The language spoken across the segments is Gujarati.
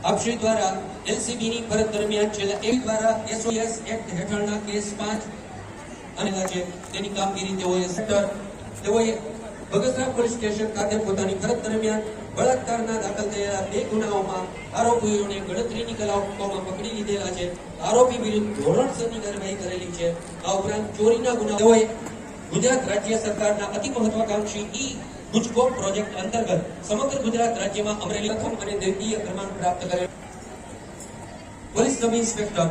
આપશ્રી દ્વારા એલસીબીની ફરજ દરમિયાન છેલ્લા એક દ્વારા એસઓએસ એક્ટ હેઠળના કેસ પાંચ અને છે તેની કામગીરી તેઓએ સેક્ટર તેઓએ બગસરા પોલીસ સ્ટેશન ખાતે પોતાની ફરજ દરમિયાન બળાત્કારના દાખલ થયેલા બે ગુનાઓમાં આરોપીઓને ગણતરીની કલાકોમાં પકડી લીધેલા છે. આરોપી વિરુદ્ધ ધોરણસરની કાર્યવાહી કરેલી છે. આ ઉપરાંત ચોરીના ગુના તેઓએ ગુજરાત રાજ્ય સરકારના અતિ મહત્વાકાંક્ષી ઈ ગુજકો પ્રોજેક્ટ અંતર્ગત સમગ્ર ગુજરાત રાજ્યમાં અમરેલી પ્રથમ અને દ્વિતીય ક્રમાંક પ્રાપ્ત કરેલ. Police sub inspector,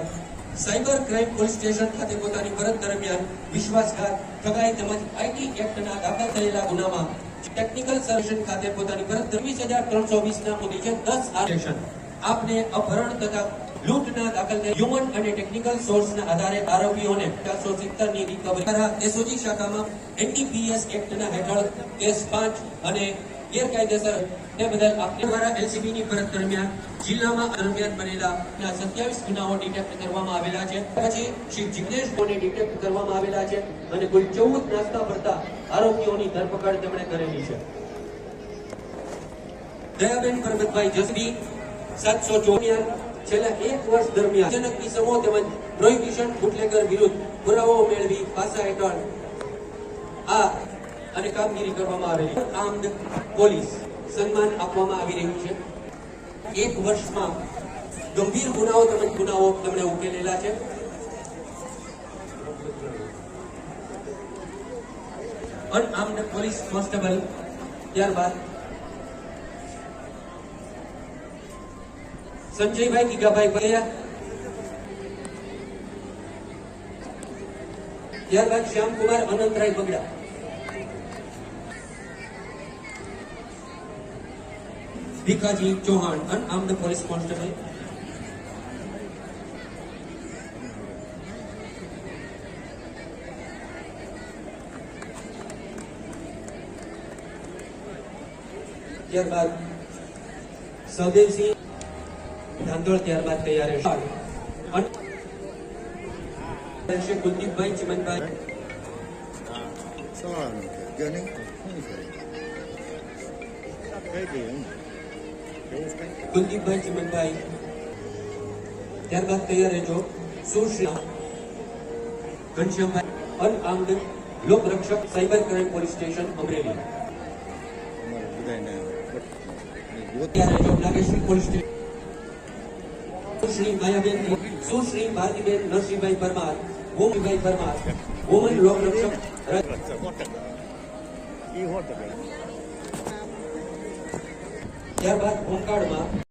cyber crime police station ખાતે પોતાની ફરજ દરમિયાન વિશ્વાસઘાત, ઠગાઈ તેમજ આઈટી એક્ટના દાખલ થયેલા ગુનામાં ટેકનિકલ સર્વેશન ખાતે પોતાની ફરજ વીસ હજાર ત્રણસો વીસના છે દસ સ્ટેશન આપને અપહરણ તથા લૂંટના દાખલ થયેલ હ્યુમન અને ટેકનિકલ સોર્સના આધારે આરોપીઓને ચારસો સિત્તેરની રિકવરી એસઓજી શાખામાં એનડીપીએસ એક્ટના હેઠળ કેસ પાંચ અને ગેરકાયદેસર તે બદલ આપને દ્વારા એલસીબી ની ફરજ દરમિયાન જિલ્લામાં દરમિયાન બનેલા સત્યાવીસ ગુનાઓ ડિટેક્ટ કરવામાં આવેલા છે. પછી શ્રી જિગ્નેશ બોને ડિટેક્ટ કરવામાં આવેલા છે અને કુલ ચૌદ નાસ્તા ભરતા આરોપીઓની ધરપકડ તેમણે કરેલી છે. દયાબેન પરબતભાઈ જસબી સાતસો ચોર્યાન છેલ્લા એક વર્ષ દરમિયાન જનક કિસમો તેમજ પ્રોહિબિશન બુટલેગર વિરુદ્ધ પુરાવાઓ મેળવી પાસા હેઠળ આ અને કામગીરી કરવામાં આવેલી આર્મ્ડ પોલીસ સન્માન આપવામાં આવી રહ્યું છે. એક વર્ષમાં ગંભીર ગુનાઓ તેમજ ગુનાઓ તેમણે ઉકેલેલા છે. અનઆર્મ્ડ પોલીસ કોન્સ્ટેબલ ત્યારબાદ સંજયભાઈ ગીગાભાઈ ભૈયા ત્યારબાદ Shyamkumar Anantrai Bagda Bhikhaji Chauhan unarmed police constable ત્યારબાદ સહદેવસિંહ ધાંધોળ ત્યારબાદ તૈયાર કુલદીપભાઈ ચિમનભાઈ. કુલદીપભાઈ ચિમનભાઈ. ત્યારબાદ તૈયાર રહેજો સુશ્રી ઘનશ્યામભાઈ. અનઆર્મ્ડ લોકરક્ષક cyber crime police station Amreli. ત્યારે જો Nageshwari police station. Sushri Mayaben Sushri Bharatiben Narsinhbhai Parmar Bhumibhai Parmar woman લોક રક્ષક ત્યારબાદ હોમગાર્ડમાં